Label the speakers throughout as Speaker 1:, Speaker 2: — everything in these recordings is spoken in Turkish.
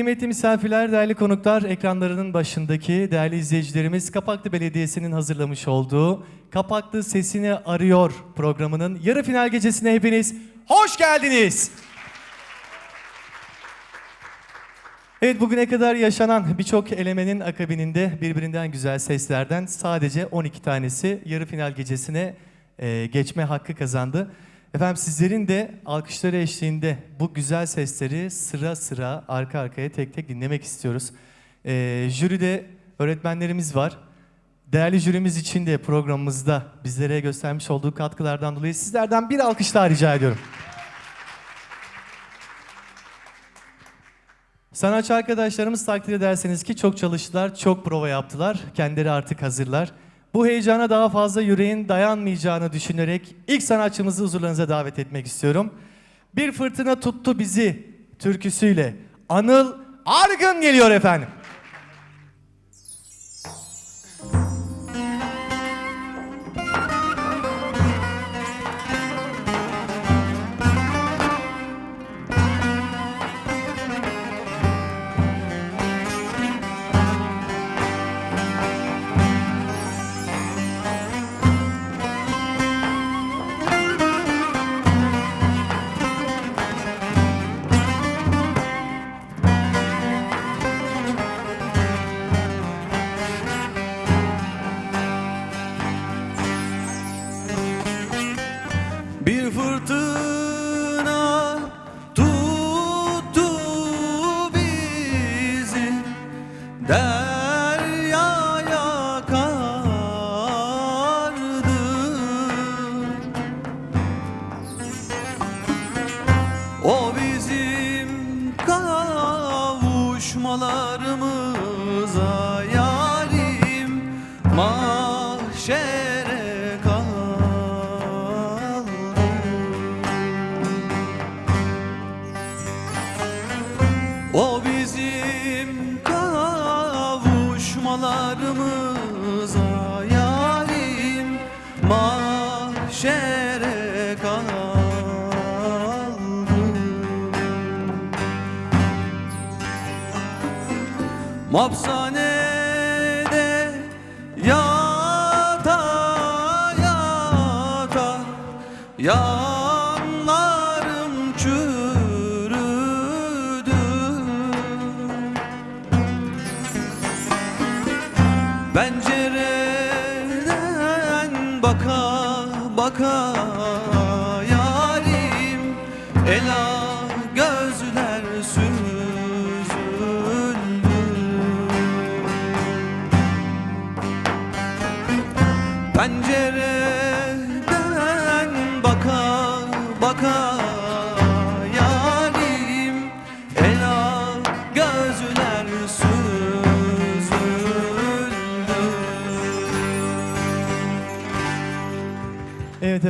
Speaker 1: Kıymetli misafirler, değerli konuklar, ekranlarının başındaki değerli izleyicilerimiz Kapaklı Belediyesi'nin hazırlamış olduğu Kapaklı Sesini Arıyor programının yarı final gecesine hepiniz hoş geldiniz. Evet bugüne kadar yaşanan birçok elemenin akabininde birbirinden güzel seslerden sadece 12 tanesi yarı final gecesine e, geçme hakkı kazandı. Efendim sizlerin de alkışları eşliğinde bu güzel sesleri sıra sıra arka arkaya tek tek dinlemek istiyoruz. E, jüride öğretmenlerimiz var. Değerli jürimiz için de programımızda bizlere göstermiş olduğu katkılardan dolayı sizlerden bir alkış daha rica ediyorum. Sanatçı arkadaşlarımız takdir ederseniz ki çok çalıştılar, çok prova yaptılar. Kendileri artık hazırlar. Bu heyecana daha fazla yüreğin dayanmayacağını düşünerek ilk sanatçımızı huzurlarınıza davet etmek istiyorum. Bir fırtına tuttu bizi türküsüyle. Anıl Argın geliyor efendim.
Speaker 2: Mapsanede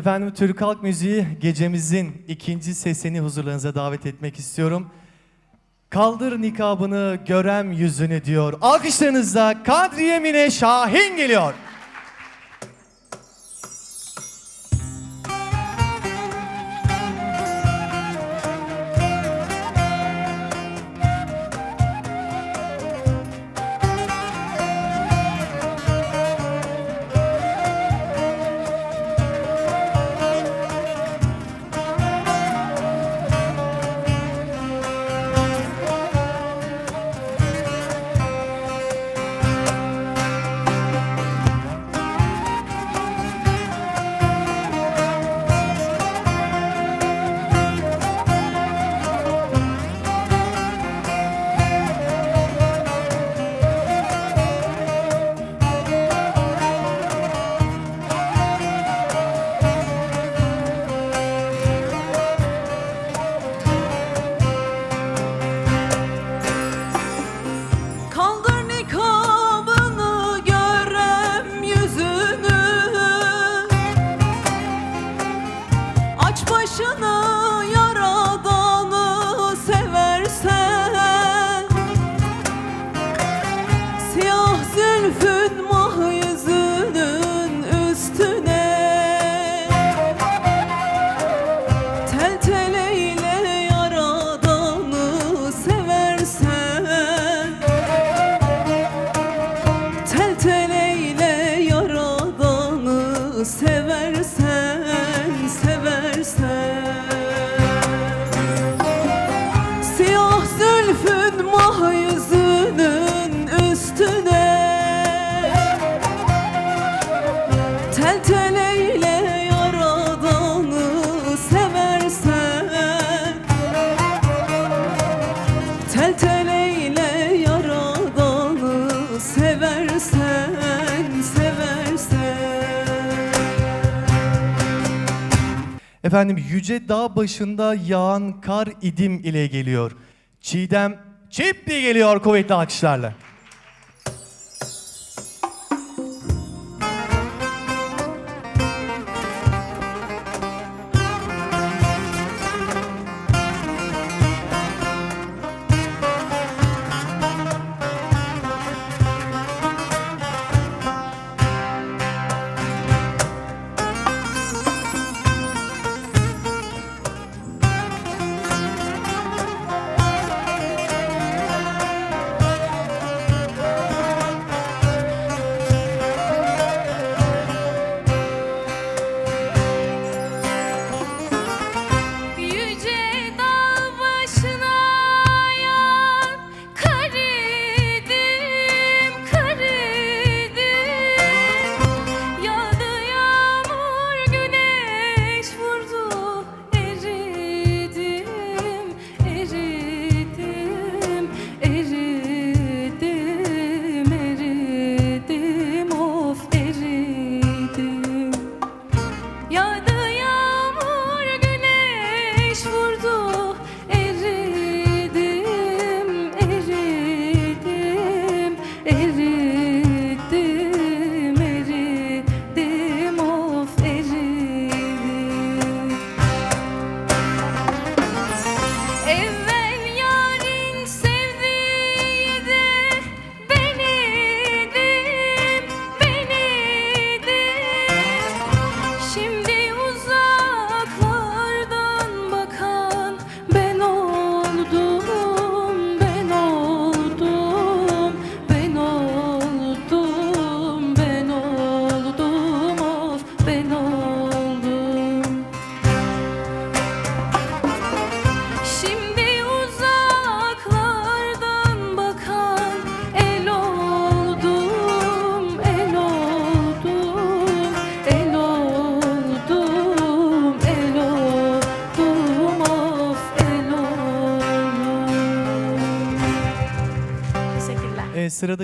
Speaker 1: efendim Türk Halk Müziği gecemizin ikinci sesini huzurlarınıza davet etmek istiyorum. Kaldır nikabını görem yüzünü diyor. Alkışlarınızla Kadriye Mine Şahin geliyor. başını
Speaker 3: Efendim yüce dağ başında yağan kar idim ile geliyor. Çiğdem çip diye geliyor kuvvetli alkışlarla.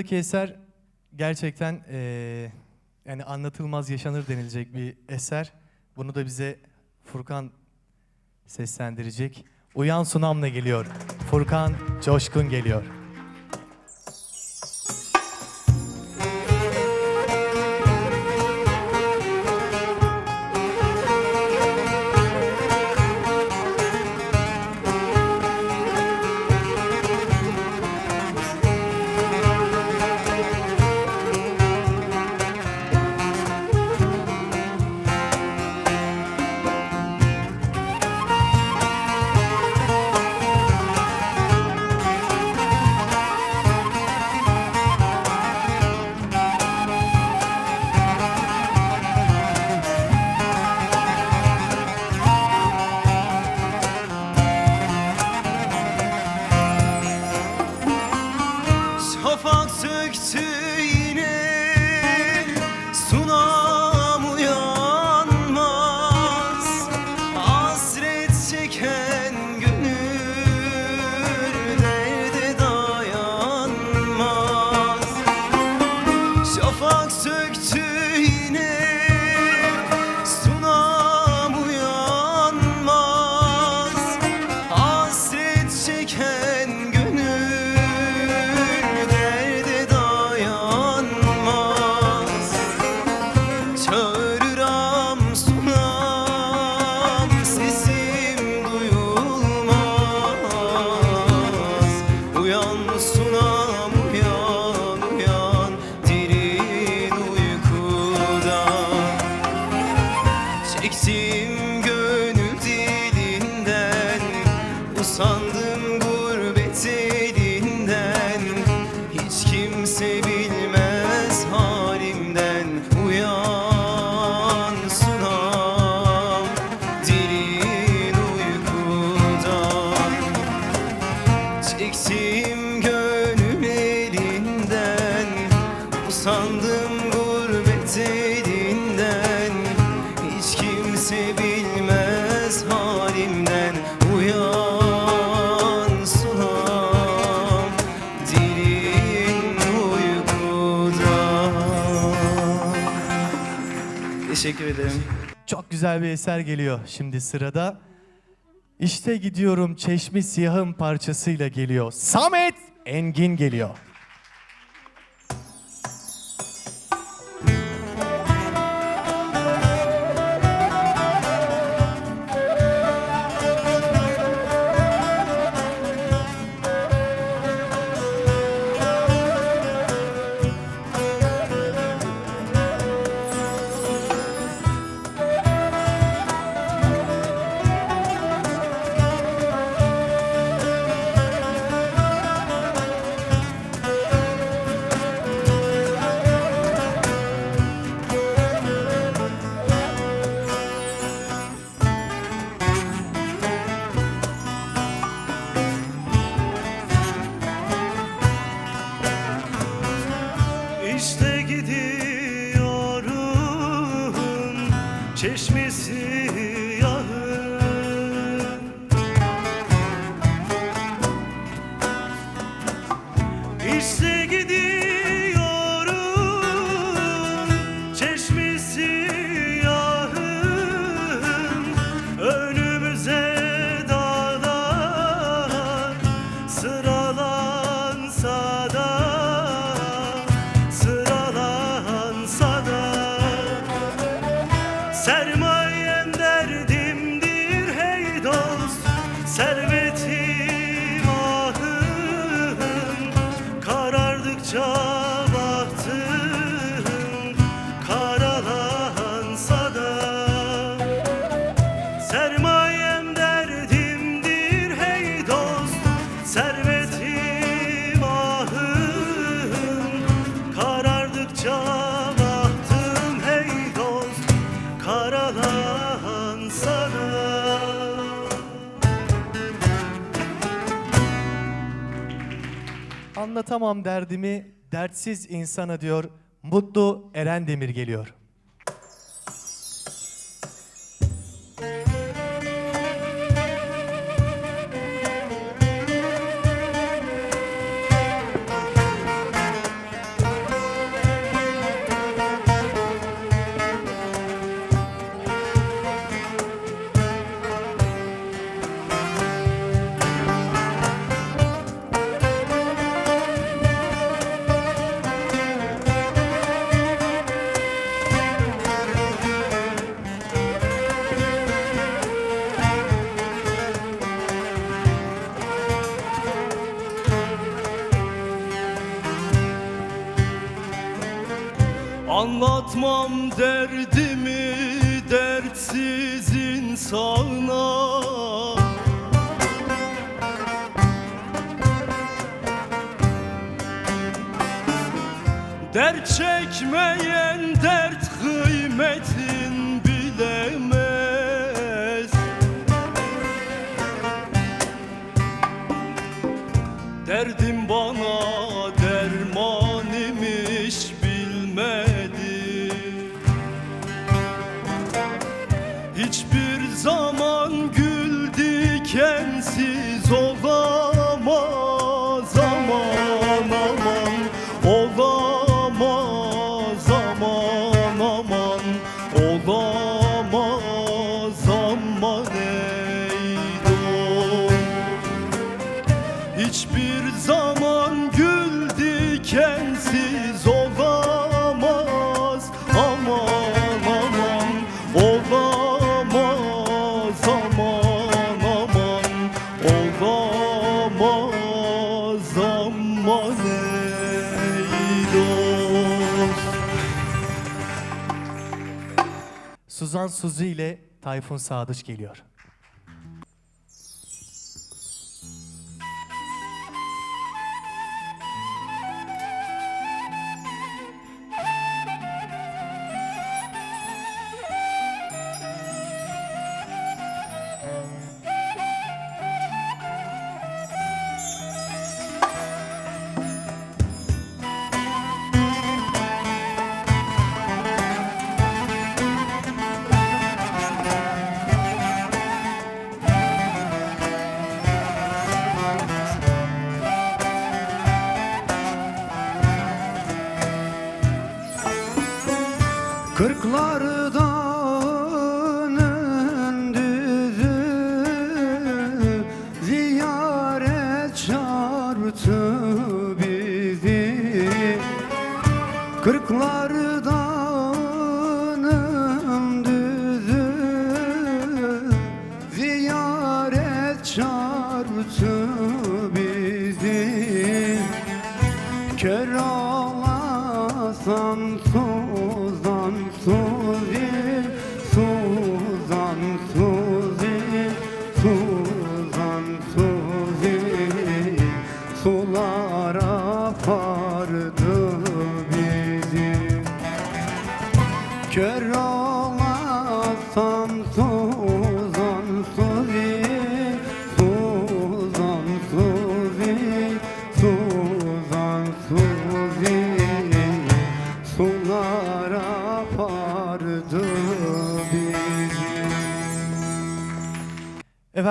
Speaker 3: buradaki eser gerçekten e, yani anlatılmaz yaşanır denilecek bir eser. Bunu da bize Furkan seslendirecek. Uyan Sunam'la geliyor. Furkan Coşkun geliyor.
Speaker 4: Teşekkür ederim.
Speaker 5: Çok güzel bir eser geliyor şimdi sırada. İşte gidiyorum çeşmi siyahım parçasıyla geliyor. Samet Engin geliyor. anlatamam derdimi dertsiz insana diyor. Mutlu Eren Demir geliyor.
Speaker 4: Derdim bana
Speaker 5: Suzan Suzi ile Tayfun Sadıç geliyor.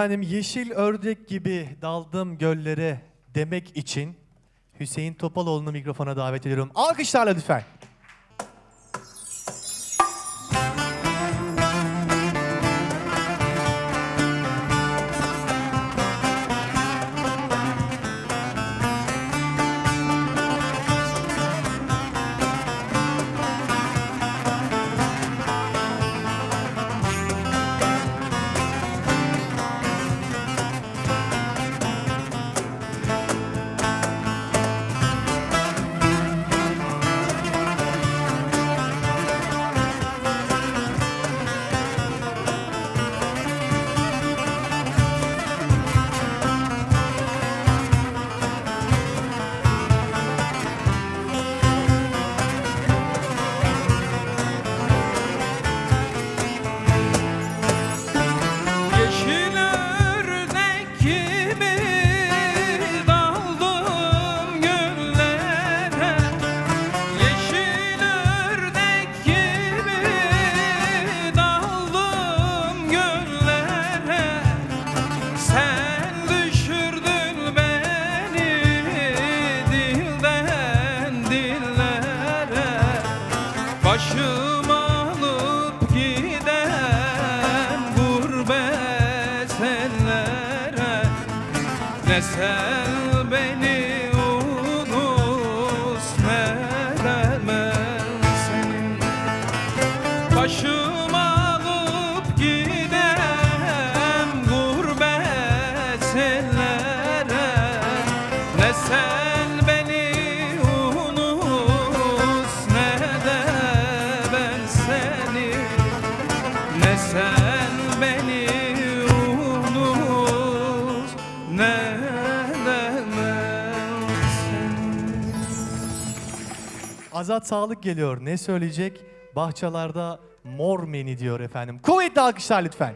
Speaker 1: Efendim yeşil ördek gibi daldım göllere demek için Hüseyin Topaloğlu'nu mikrofona davet ediyorum. Alkışlarla lütfen.
Speaker 6: mesel
Speaker 1: Azat Sağlık geliyor. Ne söyleyecek? Bahçelerde mor meni diyor efendim. Kuvvetli alkışlar lütfen.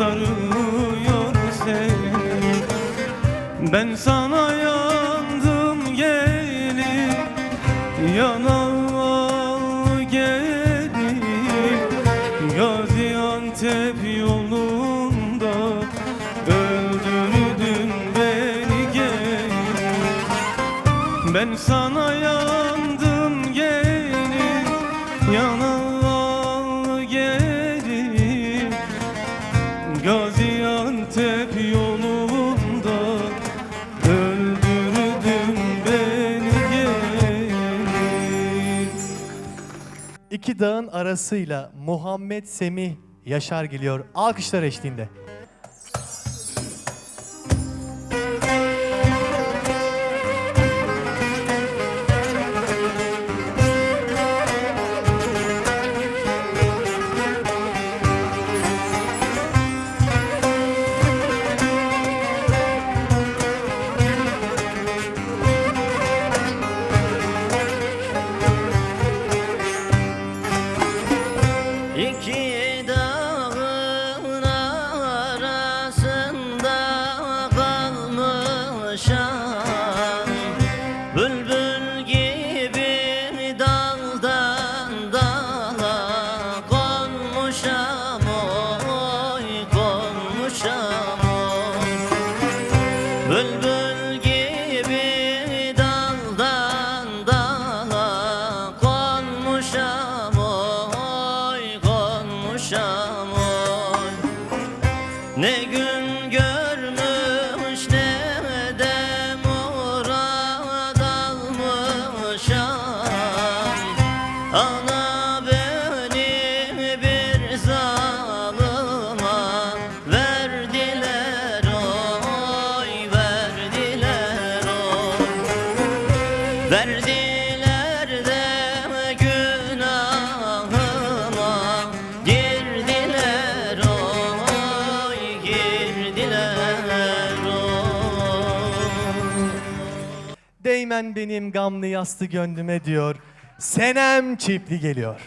Speaker 2: sarıyor seni. Ben sana
Speaker 1: dağın arasıyla Muhammed Semih
Speaker 3: Yaşar geliyor. Alkışlar eşliğinde. sen benim gamlı yastı gönlüme diyor. Senem çipli geliyor.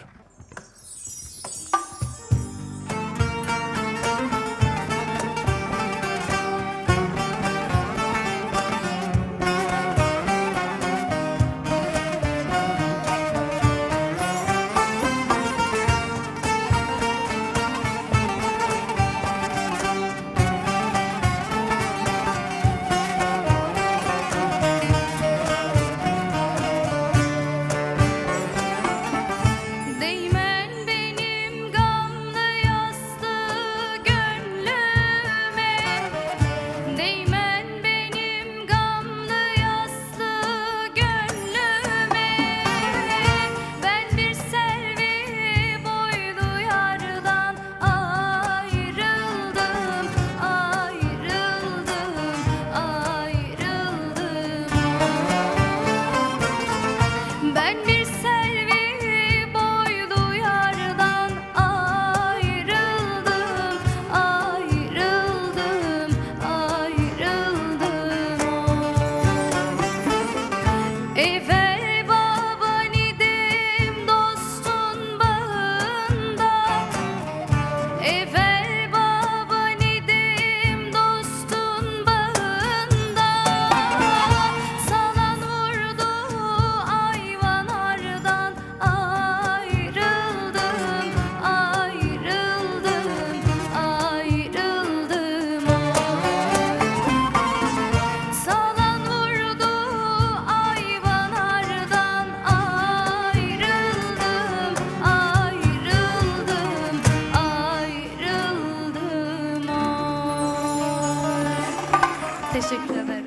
Speaker 7: Teşekkür ederim.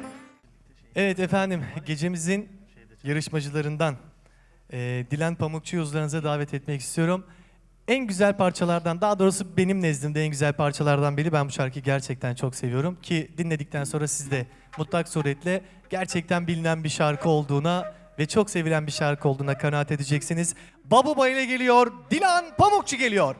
Speaker 3: Evet efendim, gecemizin yarışmacılarından e, Dilan Pamukçu yuzlarınıza davet etmek istiyorum. En güzel parçalardan, daha doğrusu benim nezdimde en güzel parçalardan biri. Ben bu şarkıyı gerçekten çok seviyorum ki dinledikten sonra siz de mutlak suretle gerçekten bilinen bir şarkı olduğuna ve çok sevilen bir şarkı olduğuna kanaat edeceksiniz. Babu Bay ile geliyor, Dilan Pamukçu geliyor.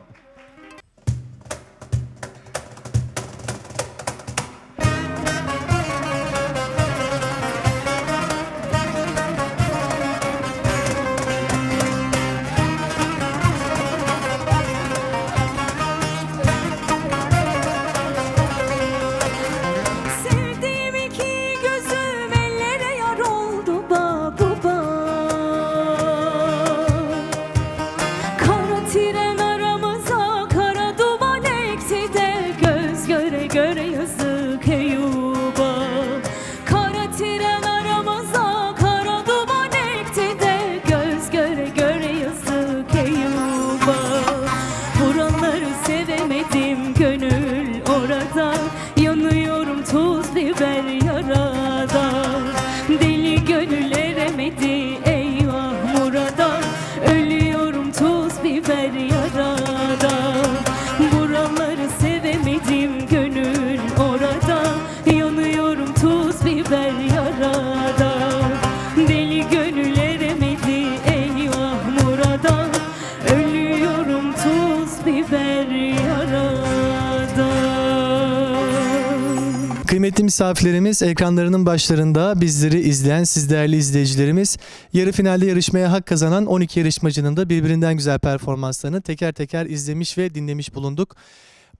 Speaker 1: Kıymetli misafirlerimiz ekranlarının başlarında bizleri izleyen siz değerli izleyicilerimiz yarı finalde yarışmaya hak kazanan 12 yarışmacının da birbirinden güzel performanslarını teker teker izlemiş ve dinlemiş bulunduk.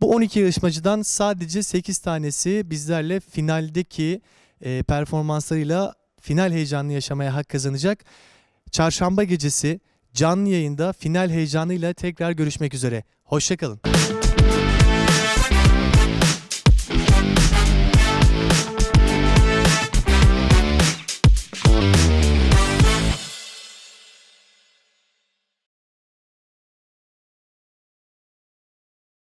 Speaker 1: Bu 12 yarışmacıdan sadece 8 tanesi bizlerle finaldeki e, performanslarıyla final heyecanını yaşamaya hak kazanacak. Çarşamba gecesi canlı yayında final heyecanıyla tekrar görüşmek üzere. Hoşçakalın.